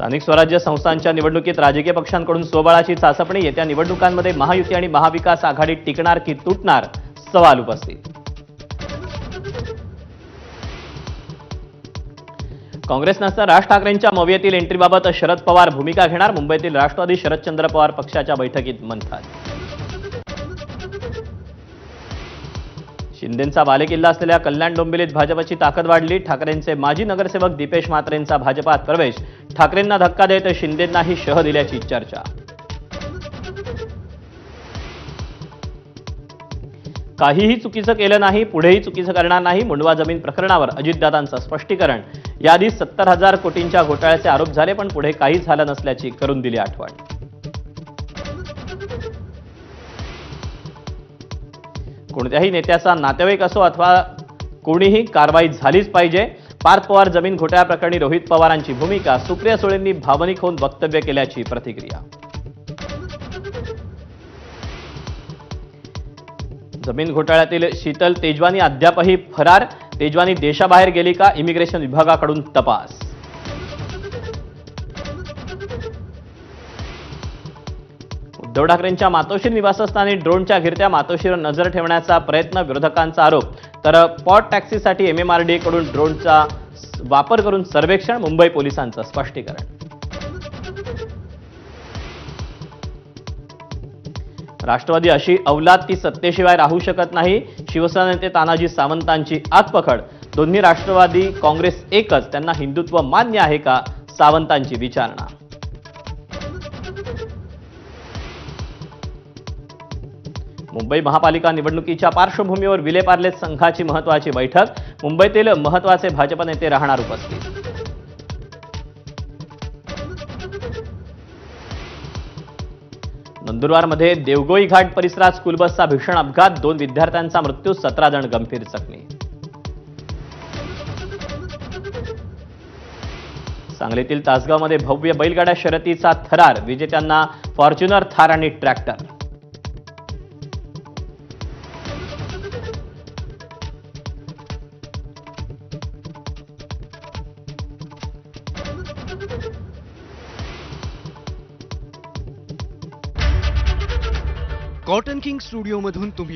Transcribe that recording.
स्थानिक स्वराज्य संस्थांच्या निवडणुकीत राजकीय पक्षांकडून स्वबळाची चाचपणी. येत्या निवडणुकांमध्ये महायुती आणि महाविकास आघाडी टिकणार की तुटणार? सवाल उपस्थित. काँग्रेस नंतर राज ठाकरेंच्या मवियतील एंट्रीबाबत शरद पवार भूमिका घेणार. मुंबईतील राष्ट्रवादी शरदचंद्र पवार पक्षाच्या बैठकीत मंथन शिंदेंचा बालेकिल्ला असलेल्या कल्याण डोंबिवलीत भाजपची ताकद वाढली. ठाकरेंचे माजी नगरसेवक दीपेश मात्रेंचा भाजपात प्रवेश. ठाकरेंना धक्का देत शिंदेंनाही शह दिल्याची चर्चा. काहीही चुकीचं केलं नाही पुढेही चुकीचं करणार नाही मुंडवा जमीन प्रकरणावर अजितदादांचं स्पष्टीकरण. याआधी सत्तर हजार कोटींच्या घोटाळ्याचे आरोप झाले पण पुढे काही झालं नसल्याची करून दिली आठवण. कोणत्याही नेत्याचा नातेवाईक असो अथवा कोणीही कारवाई झालीच पाहिजे. पार्थ पवार जमीन घोटाळ्याप्रकरणी रोहित पवारांची भूमिका सुप्रिया सुळेंनी भावनिक होऊन वक्तव्य केल्याची प्रतिक्रिया. जमीन घोटाळ्यातील शीतल तेजवानी अद्यापही फरार. तेजवानी देशाबाहेर गेली का? इमिग्रेशन विभागाकडून तपास. उद्धव ठाकरेंच्या मातोश्री निवासस्थानी ड्रोनच्या घिरत्या मातोश्रीवर नजर ठेवण्याचा प्रयत्न विरोधकांचा आरोप. तर पॉट टॅक्सीसाठी एमएमआरडी कडून ड्रोनचा वापर करून सर्वेक्षण मुंबई पोलिसांचं स्पष्टीकरण. राष्ट्रवादी अशी अवलाद ती सत्तेशिवाय राहू शकत नाही. शिवसेना नेते तानाजी सावंतांची आतपकड दोन्ही राष्ट्रवादी काँग्रेस एकच. त्यांना हिंदुत्व मान्य आहे का? सावंतांची विचारणा. मुंबई महापालिका निवडणुकीच्या पार्श्वभूमीवर विलेपार्ले संघाची महत्वाची बैठक. मुंबईतील महत्त्वाचे भाजप नेते राहणार उपस्थित. नंदुरबारमध्ये देवगोई घाट परिसरात स्कूल बसचा भीषण अपघात. दोन विद्यार्थ्यांचा मृत्यू सतरा जण गंभीर जखमी. सांगलीतील तासगावमध्ये भव्य बैलगाड्या शर्यतीचा थरार. विजेत्यांना फॉर्च्युनर थार आणि ट्रॅक्टर. कॉटन किंग स्टुडिओमधून तुम्ही